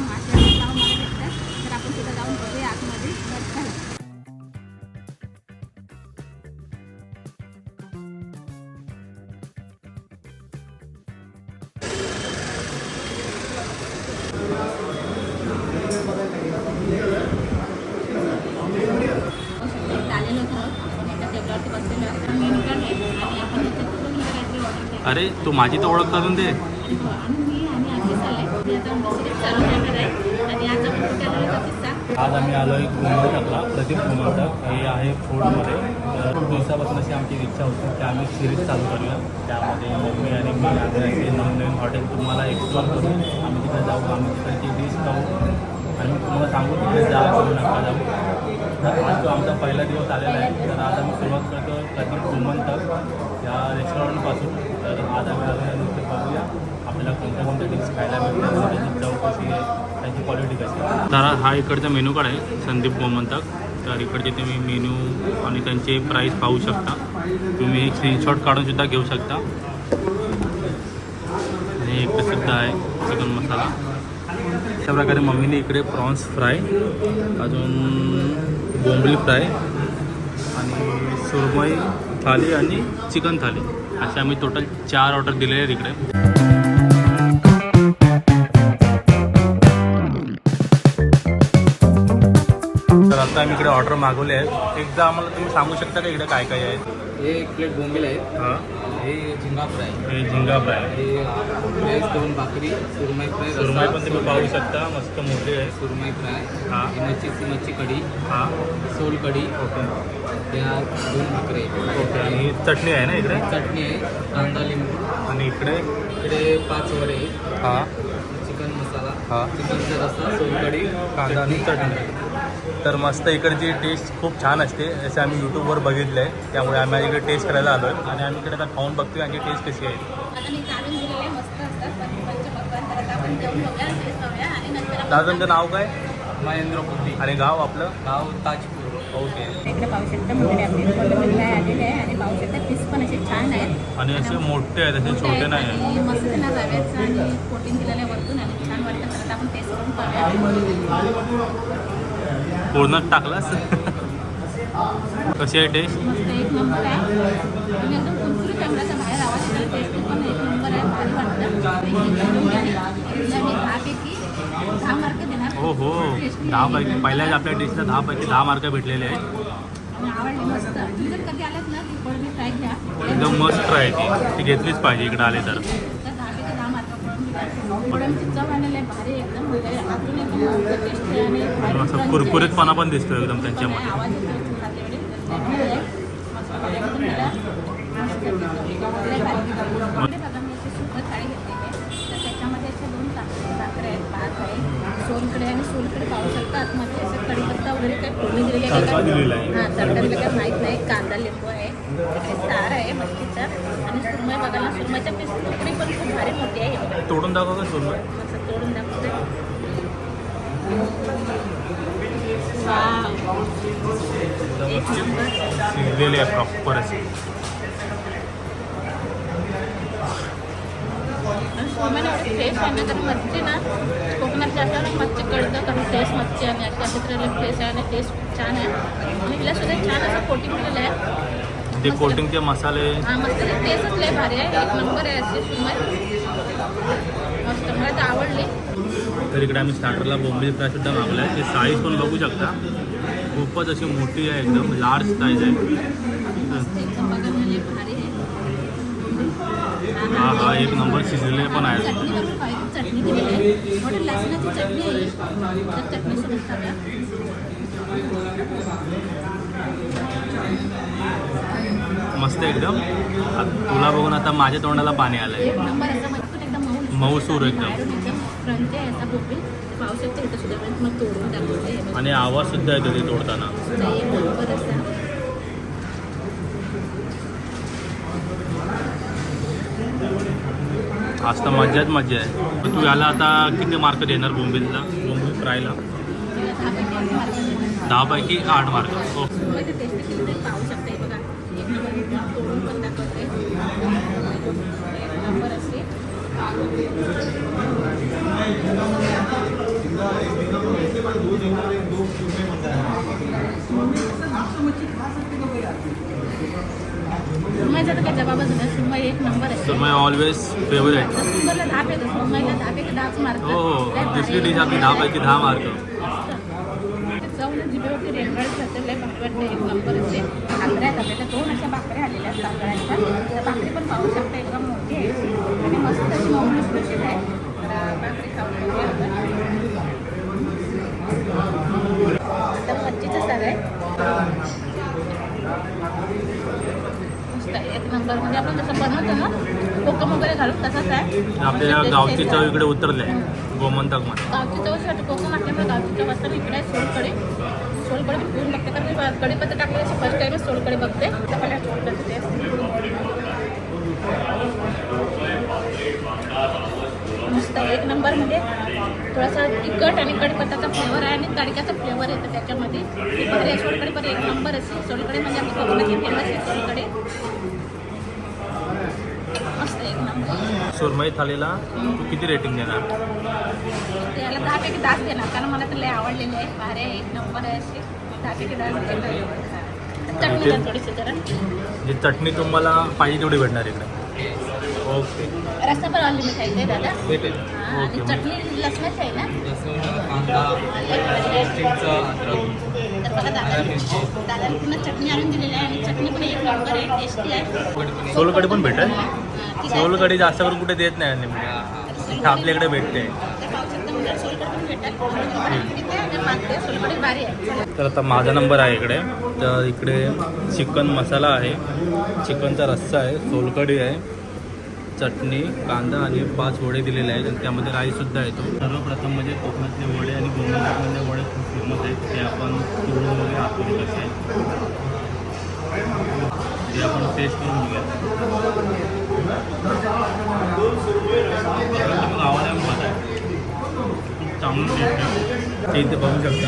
मला तर आपण तिथं जाऊन बघूया आतमध्ये. अरे तू माझी तर ओळख करून दे. मी आता चालू आहे. आणि आज आपण आज आम्ही आलो आहे कुमारटकला प्रदीप कुमारटक हे आहे फूडमध्ये तर खूप दिवसापासून अशी आमची इच्छा होती की आम्ही सिरीज चालू करूया. त्यामध्ये मम्मी आणि मी आग्र्याचे नवनवीन हॉटेल तुम्हाला एक्सप्लोर करू आम्ही तिथे जाऊ आम्ही तिकडची डिश खाऊ. आणि तुम्हाला सांगू तिकडे जा करू नका जाऊ. तर आज तो आमचा पहिला दिवस आलेला आहे तर आज आम्ही सुरुवात करतो प्रदीप घुमंतक या रेस्टॉरंटपासून तर आज आम्ही आलो आहे नुसते बघूया आपल्याला कोणत्या खायला त्याची चव कशी आहे त्याची क्वालिटी कशी आहे. तर हा इकडचा मेनू कार्ड आहे संदीप गोमंतक. तर इकडचे तुम्ही मेनू आणि त्यांचे प्राईस पाहू शकता. तुम्ही एक स्क्रीनशॉट काढूनसुद्धा घेऊ शकता. आणि एक सुद्धा आहे चिकन मसाला. अशा प्रकारे मम्मीने इकडे प्रॉन्स फ्राय अजून बोंबली फ्राय आणि सुरमई थाली आणि चिकन थाली. असे आम्ही टोटल चार ऑर्डर दिलेले आहेत इकडे. इकडे ऑर्डर मागवले आहेत. एकदा आम्हाला तुम्ही सांगू शकता का इकडे काय काय आहे? हे एक प्लेट बोंबील आहे. हां. हे झिंगा फ्राय हे झिंगा फ्राय हे दोन भाकरी सुरमई फ्राय सुरमई पण तुम्ही पाहू शकता. मस्त मोठी आहे. सुरमई फ्राय. हां. ही मच्छीची मच्छी कढी. हां. सोल कढी. ओके. त्या दोन भाकरी ओके. आणि ही चटणी आहे ना इकडे? चटणी आहे. कांदा लिंबू. आणि इकडे? इकडे पाच वडे. हां. चिकन मसाला. हां. चिकनचा रस्सा सोल कढी. कांदा आणि चटणी. तर मस्त इकडची टेस्ट खूप छान असते जसे आम्ही यूट्यूबवर बघितलं आहे त्यामुळे आम्ही इकडे टेस्ट करायला आलो आहे आणि आम्ही इकडे आता खाऊन बघतोय यांची टेस्ट कशी आहे. आता मी काढून दिलेले मस्त असतात पण पंचपक्वान तर आता आपण जेवण बघूया टेस्ट बघूया आणि नंतर आपण- दादा तुमचं नाव काय? महेंद्र बुद्धी आणि गाव आपलं? गाव ताजपूर. ओके. इकडे पाहू शकता मोठे आपले कोल्हापूर काय आलेले आहे आणि पाहू शकता पीस पण असे छान आहेत. आणि असे मोठे आहेत असे छोटे नाही आहेत. आणि मस्त त्यांना रव्याचं आणि कोटिंग दिलेलं आहे वरतून आणि छान वाटतं. तर आता आपण टेस्ट करून पाहूया. पूर्णच टाकलास? कशी आहे टेस्ट मस्त एक नंबर आहे. आणि एकदम कुरकुरीत कॅमेराचा बाहेर आवाज येतो टेस्ट पण एक नंबर आहे. भारी वाटतं. एक नंबर आहे. तिला मी दहापैकी दहा मार्क देणार. हो हो. दहा पैकी पहिल्याच आपल्या डिशला दहा पैकी दहा मार्क भेटलेले आहेत. आणि आवडली मस्त. तुम्ही जर कधी आलात ना ती कोळंबी फ्राय घ्या. एकदम मस्त ट्राय ती. ती घेतलीच पाहिजे. इकडे आले तर. तर दहापैकी दहा मार्क कोळंबी द्या. कोळंबीची चव आलेली आहे भारी आहे एकदम म्हणजे आतून एकदम मस्त टेस्टी आणि भारी असं कुरकुरीतपणा पण दिसतो एकदम. त्यांच्यामध्ये सोलकडे आणि सोलकडे पाहू शकता आतमध्ये असं कढीपत्ता वगैरे फोडणी दिलेली आहे. हां काय माहीत नाही कांदा लिंबू आहे सार आहे मच्छीचा आणि सुरमईच्या पीस तुकडी पण खूप भारी मोठी आहे. तोडून दाखवा का असं तोडून दाखवते नंबर शिजलेली आहे प्रॉपर अशी. मच्छी ना कोकणात असल्यावर मच्छी कळतं कारण फ्रेश मच्छी आणि अशा क्षेत्राला फ्रेश आहे आणि टेस्ट छान आहे. आणि हिला सुद्धा छान असं कोटिंग दिलेलं आहे. ते कोटिंगचे मसाले. हा मस्त. टेस्टच लय भारी आहे. एक नंबर आहे अशी सुरमई मस्त मला तर आवडली तर इकडे आम्ही स्टार्टरला बोंबील फ्राय सुद्धा मागवला आहे ते साईज पण बघू शकता. खूपच अशी मोठी आहे एकदम. लार्ज साईज आहे. हा हा एक नंबर शिजलेले पण आहे मस्त एकदम. तुला बघून आता माझ्या तोंडाला पाणी आलंय. मऊसूर एकदम. बाहेरून एकदम क्रंची आहे याचा बोंबील तर पाहू शकते इथं सुद्धा पण मग तोडून दाखवते बघा. आणि आवाज सुद्धा येतो ते तोडताना. असा. आज तर मज्जाच मज्जा आहे. पण तू याला आता किती मार्क देणार बोंबीलला? बोंबील फ्रायला? तिला दहा पैकी आठ मार्क देणार. दहा पैकी आठ मार्क हो. हे एक एक सुरमईचा तर काही जबाबच नाही सुरमई एक नंबर आहे. ऑलवेज फेवरेट सुरमईला सुरमईला पैकी दहाच मार्क हो हो. दुसरी. डिश आपली दहा पैकी दहा मार्क जाऊन जिभेवरती रेंगाळत जाते लय भारी वाटते. एक नंबर असे भाकऱ्या दोन अशा भाकऱ्या आलेल्या आहेत. भाकरी पण पाहू शकता. एकदम मोठी आहे. आणि मस्त अशी आहे एकदम मच्छीचं साग आहे. मस्त आहे. एक नंबर. म्हणजे आपण जसं बनवतो ना कोकम वगैरे घालून तसंच आहे. आपल्या मस्त गावची चव. इकडे उतरले गोमंतकमध्ये गावची चव अशी कोकम असल्यामुळे गावची चव असतं. इकडे सोलकडे सोलकडे मी पिऊन बघते. कारण मी कढीपत्ता टाकले अशी फर्स्ट टाईमच सोलकडे बघते. सोलकडे मस्त. एक नंबर म्हणजे थोडासा तिखट आणि कढीपत्ताचा फ्लेवर आहे आणि तडक्याचा फ्लेवर येतं त्याच्यामध्ये. ती भारी आहे. सोलकडे पण एक नंबर अशी सोलकडे म्हणजे आपली कोकणाची फेमस आहे सोलकडे मस्त एक नंबर. सुरमई थालीला तू किती रेटिंग देणार? त्याला दहा पैकी दहाच देणार. कारण मला तर लय आवडलेले आहे. भारी आहे. एक नंबर आहे असे दहा पैकी दहा देणार. चटणी थोडीशी जरा. जी चटणी तुम्हाला पाहिजे तेवढी भेटणार इकडे. ओके. रस्ता पण अनलिमिटेड आहे दादा. भेटेल. हा, आणि ओके. चटणी लसणाची आहे ना? लसूण कांदा चिंच अद्रक. तर बघा दादा. दादा पुन्हा चटणी आणून दिलेली आहे आणि चटणी पण एक नंबर आहे टेस्टी आहे. कडीपत्ता. सोलकढी पण भेटेल? हा, जास्त करून कुठे देत नाही हा, अनलिमिटेड. इथं आपल्याकडे भेटते. तर आता माझा नंबर आहे इकडे. तर इकडे चिकन मसाला आहे. चिकनचा रस्सा आहे. सोलकढी आहे. चटणी कांदा आणि पाच वडे दिलेले आहेत आणि त्यामध्ये राईसुद्धा येतो. सर्वप्रथम म्हणजे कोकणातले वडे आणि गोंधळातले वडे खूप फेमस आहेत. ते आपण तळून वगैरे आतमध्ये कसे जे ते आपण टेस्ट करून घेऊया. तुम्ही गावाला खूप चांगलं टेस्ट आहे. ते इथे बघू शकता.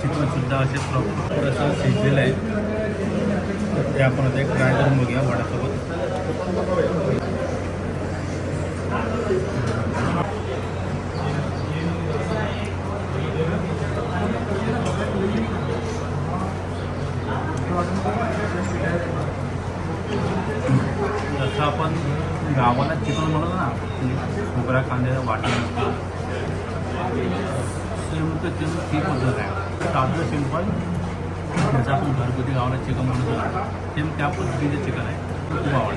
चिकनसुद्धा असे प्रॉपर असं शिजलेलं आहे ते आपण आता एक ट्राय करून बघूया वड्यासोबत. जसं आपण गावाला चिकन म्हणतो ना खोबऱ्या कांद्याचं वाटण सेम तर सेम ती पद्धत आहे. साधं सिंपल जसं आपण घरगुती गावाला चिकन म्हणतो ना सेम त्या पद्धतीचं चिकन आहे. खूप आवडतं.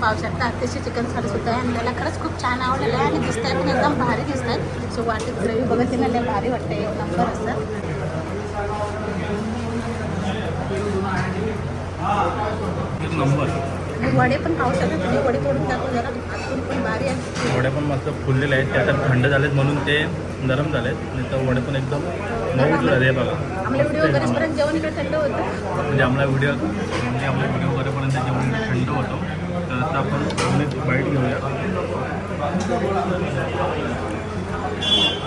पाहू शकता. अतिशय चिकन थाली सुद्धा आहे आणि त्याला खरंच खूप छान आवडलेलं आहे आणि दिसतंय पण एकदम भारी दिसतंय. सो वाटेत ग्रेव्ही बघत ना मला भारी वाटते एक नंबर असं. नंबर वडे पण खाऊ शकता तुम्ही वडे तोडून टाकू जरा आतून पण भारी आहे. वडे पण मस्त फुललेले आहेत. ते आता थंड झालेत म्हणून ते नरम झालेत. आणि तर वडे पण एकदम मऊ झाले बघा. आपले व्हिडिओ करेपर्यंत जेवण इकडे थंड होतं. म्हणजे आपला व्हिडिओ म्हणजे आपला व्हिडिओ करेपर्यंत जेवण थंड होतो. तर आता आपण बाईट घेऊया.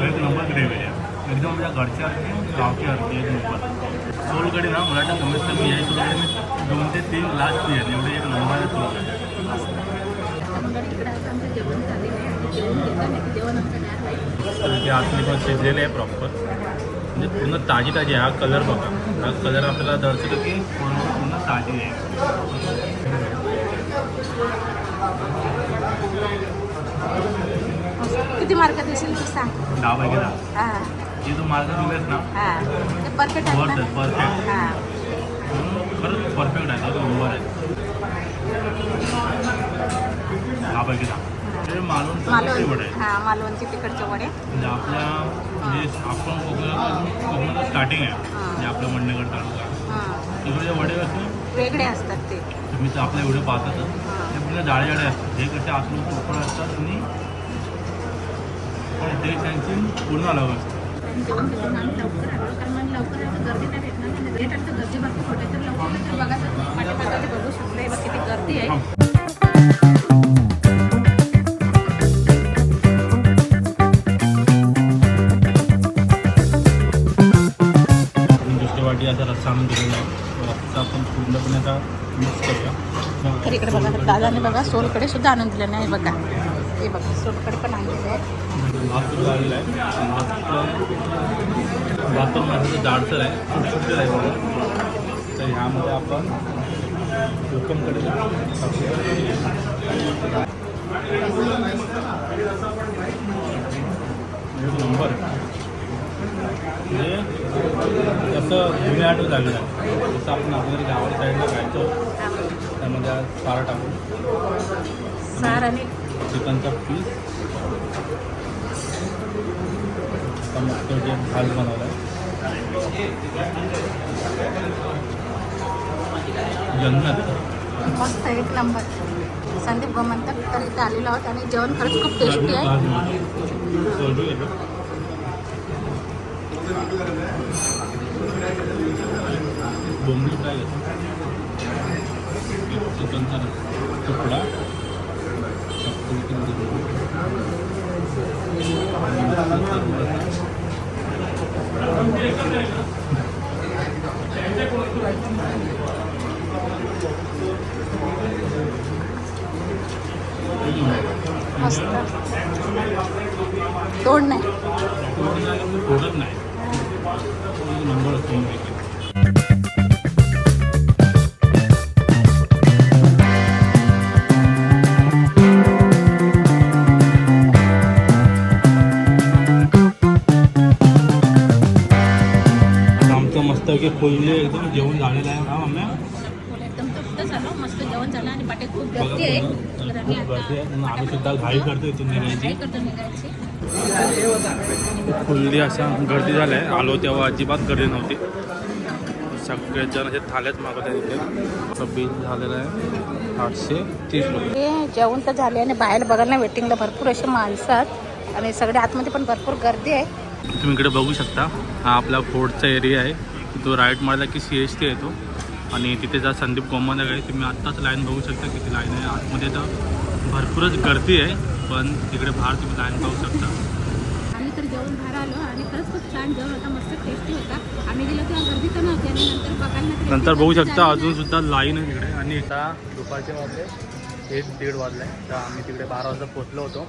एक नंबर ग्रेव्ही आहे. एकदम आपल्या घरच्या गावची अर्थी एक नंबर. सोलकडे ना वाटतं कमीत कमी सोलकडे मी दोन ते तीन ग्लास पिएल एवढे ते आतली पण शिजलेले आहे प्रॉपर म्हणजे पूर्ण ताजी ताजी आहे हा कलर बघा. हा कलर आपल्याला दर्शवतो की पूर्ण पूर्ण ताजी आहे. किती मार्क देशील तू सांग. दहा पैकी दहा. हां. जे तू मार्ग दिलेस ना? परफेक्ट परफेक्ट हां. खरंच परफेक्ट आहे तो नंबर आहे. दहा वडे हां मालवणचे तिकडचे वडे. म्हणजे आपल्या म्हणजे आपण कोकणात स्टार्टिंग आहे. म्हणजे आपलं मंडणगड तालुका. हां. तिकडे वडे कसे वेगळे असतात ते. तुम्ही व्हिडिओ पाहतातच ते पूर्ण जाडे जाडे असतात. हे कसे आतून पोकळ असतात आणि पण ते त्यांची पूर्ण अलग असतं जेवण घेतो ना आम्ही लवकर आलो कारण मग लवकर आलो गर्दी भरपूर होते तर लवकर हे. बघ किती गर्दी आहे बघा दादाने बघा सोलकडे सुद्धा आणून दिले नाही बघा. हे बघा सोलकडे पण आणलेले आहे भात सुद्धा आहे भात भात पण आहे तर ह्यामध्ये आपण कोकमकडे नंबर म्हणजे जसं जुन्या आठवत झालेलं आहे जसं आपण आपल्या गावाच्या साईडला जायचो त्यामध्ये आज टाकून सार आणि चिकनचा पीस. मस्त जे भात बनवला जन्नत. मस्त एक नंबर. संदीप गोमंतक तर इथे आलेलो आहोत आणि जेवण खरंच खूप टेस्टी आहे. सोलू येतो बोंबी फ्राय घेतो चिकनचा तुकडा मस्त फुलले एकदम जेवण झालेलं आहे. हा मम्मी एकदम तृप्त झालो. मस्त जेवण झालं आणि पाठी खूप बघा गर्दी आहे. खूप गर्दी आहे. आम्ही सुद्धा घाई करतो इथून निघायची. काय करतो निघायची. फुल्ली गर्दी झाल्या आहे. आलो तेव्हा अजिबात गर्दी नव्हती. सगळेच जण असे थाल्याच मागत आहे इथे. बिल झालेलं आहे. आठशे तीस रुपये. हे जेवण तर झाले आणि बाहेर बघायला वेटिंगला भरपूर असे माणसं आहेत. आणि सगळे आतमध्ये पण भरपूर गर्दी आहे. तुम्ही इकडे बघू शकता. हा आपला फोर्टचा एरिया आहे. तो राईट मारला की सी एस टी येतो आणि तिथे जा संदीप गोमंदक आहे तुम्ही आत्ताच लाईन बघू शकता किती लाईन आहे. आतमध्ये तर भरपूरच गर्दी आहे पण तिकडे बाहेर तुम्ही लाईन पाहू शकता. आम्ही तर जेवण बाहेर आलो आणि खरंच खूप छान जेवण होता मस्त टेस्टी होता. आम्ही गेलो तेव्हा गर्दी तर नव्हती आणि नंतर बघायला तर नंतर बघू शकता. अजून सुद्धा लाईन आहे तिकडे. आणि आता दुपारचे वाजले. एक दीड वाजले तर आम्ही तिकडे बारा वाजता पोहोचलो होतो.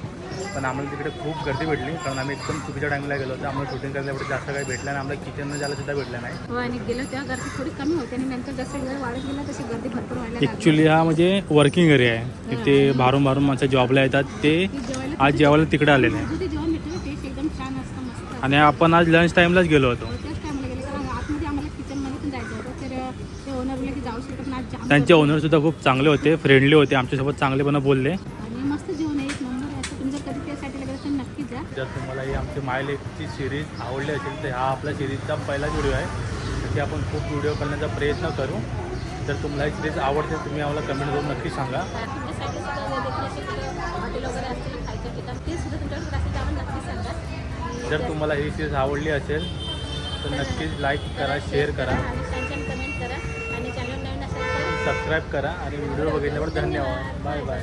पण आम्हाला तिकडे खूप गर्दी भेटली कारण आम्ही एकदम चुकीच्या टाईमला गेलो होतो. आम्हाला शूटिंग करायला एवढं जास्त काही भेटलं नाही. आम्हाला किचन जायला सुद्धा भेटलं नाही. हो आणि गेलो तेव्हा गर्दी थोडी कमी होती आणि नंतर जसं वेळ वाढत गेला तशी गर्दी भरपूर व्हायला लागली. ॲक्च्युली हा म्हणजे वर्किंग एरिया आहे. तिथे बारून बारून माणसं जॉबला येतात. ते ती जेवायला आज जेवायला तिकडे आलेले आहे तिथे जेवण भेटलं टेस्ट एकदम छान असतं. मस्त आणि आपण आज लंच टाईमलाच गेलो होतो त्याच टायमाला गेले कारण आतमध्ये आम्हाला किचनमध्ये पण जायचं होतं तर ते ओनर बोलले की जाऊ शकत ना आज जाम त्यांचे ओनर सुद्धा खूप चांगले होते फ्रेंडली होते आमच्यासोबत चांगलेपणा बोलले. आणि मस्त जेवण आहे एक नंबर आहे. असं तुम्ही जर कधी त्यासाठी लागलं तर नक्कीच जा जर तुम्हाला ही आमची मायलेकची सिरीज आवडली असेल तर हा आपला सिरीजचा पहिला व्हिडिओ आहे. त्याची आपण खूप व्हिडिओ करण्याचा प्रयत्न करू. जर तुम्हाला ही सिरीज आवडते तुम्ही आम्हाला कमेंट करून नक्की सांगा. तुमच्यासाठी सुद्धा देखील असे हॉटेल वगैरे असतील खायचं ठिकाण ते सुद्धा तुमच्याकडे असेल तर आम्हाला नक्की सांगा. जर तुम्हाला ही सिरीज आवडली असेल तर नक्कीच लाईक करा शेअर करा. आणि छान छान कमेंट करा. सबस्क्राईब करा आणि व्हिडिओ बघितल्यावर धन्यवाद. Bye bye.